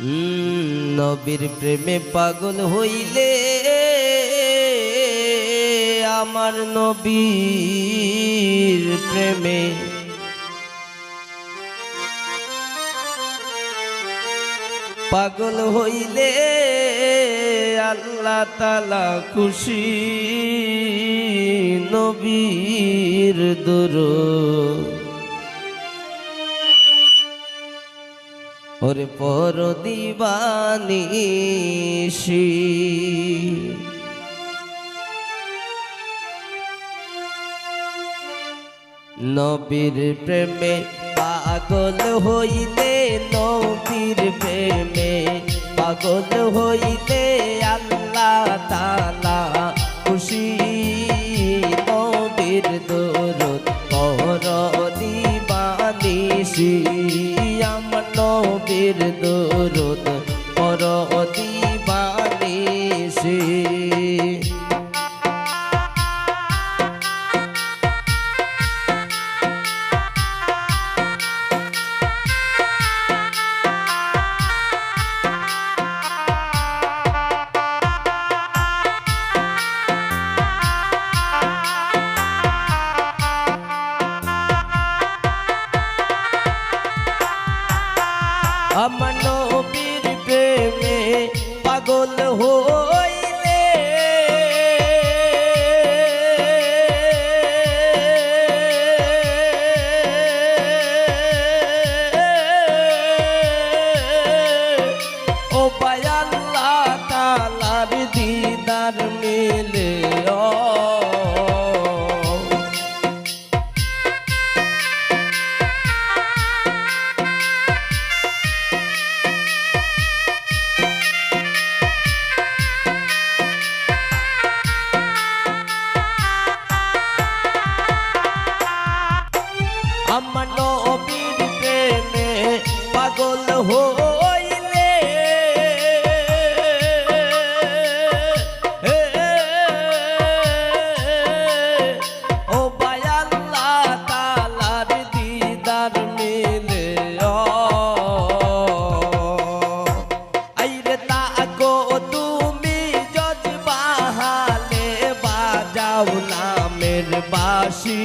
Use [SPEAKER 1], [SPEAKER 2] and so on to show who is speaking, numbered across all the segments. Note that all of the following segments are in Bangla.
[SPEAKER 1] নবীর প্রেমে পাগল হইলে আমার নবীর প্রেমে। পাগল হইলে আল্লাহ তালা খুশি নবীর দুরূহ ওরে পর দিবানিশি নবীর প্রেমে পাগল হইলে নবীর প্রেমে পাগল হইলে আল্লাহ তালা নবীর দরদ পর অতি আমার পাগল হইলে বাসি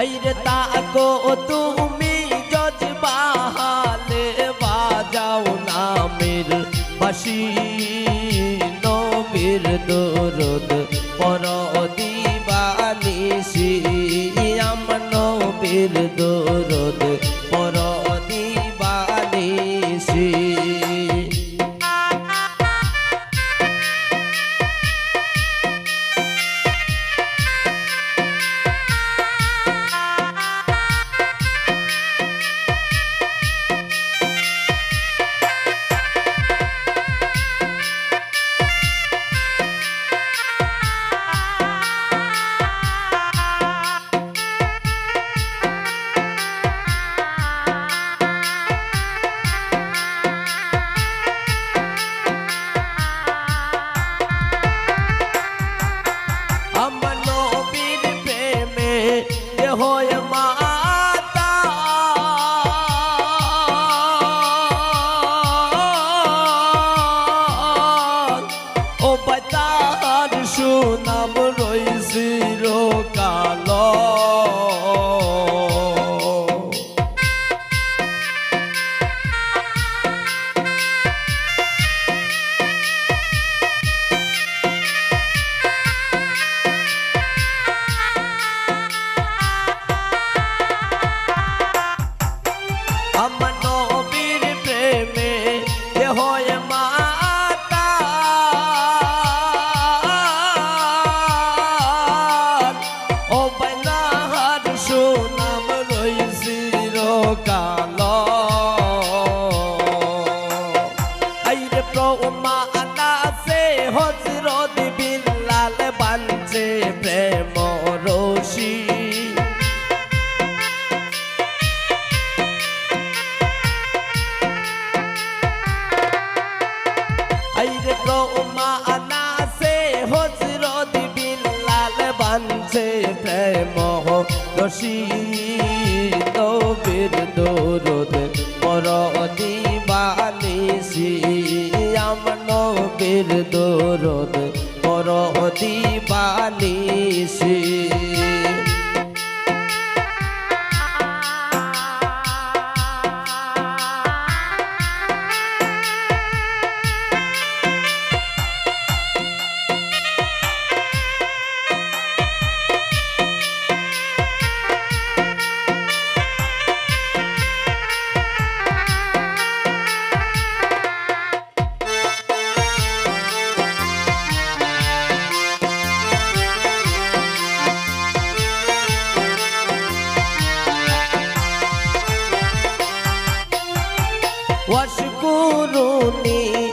[SPEAKER 1] আইরে তাকো, তুমি যজ বাহালে বাজাও নামের বাসি। নবীর দরদ পর দিবানিসি আমার নবীর দরদ। কাল ও প্রেম রশি নবীর দরদ। পর দিবানিসি আমার নবীর দরদ। পর দিবানিসি নে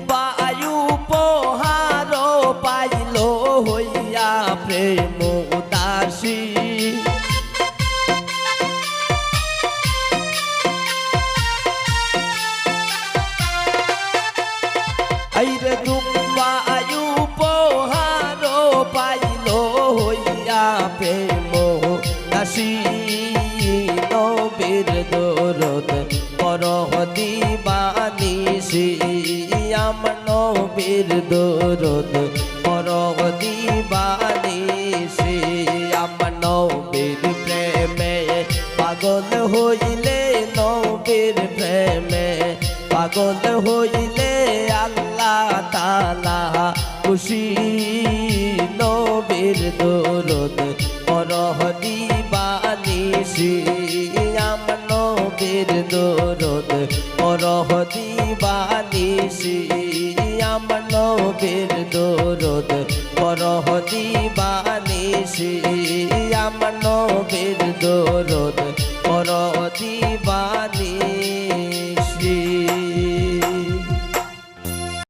[SPEAKER 1] জুব্বা আয়ু পোহার পাইল হইয়া প্রেম উদাসী। আইরে দুম্বা আয়ু পোহার পাইল হইয়া প্রেম দাসী নবীর দরদ পর দিবানিসি আম নবীর প্রেমে। পাগল হইলে নবীর প্রেমে, পাগল হইলে আল্লাহ তালা খুশি। নবীর দরদ পরহ দিবানিসি আম নবীর দরদ পরহ দিবানিসি নবীর দরদ পরহ দিবানিসি আমার নবীর দরদ পরহ দিবানিসি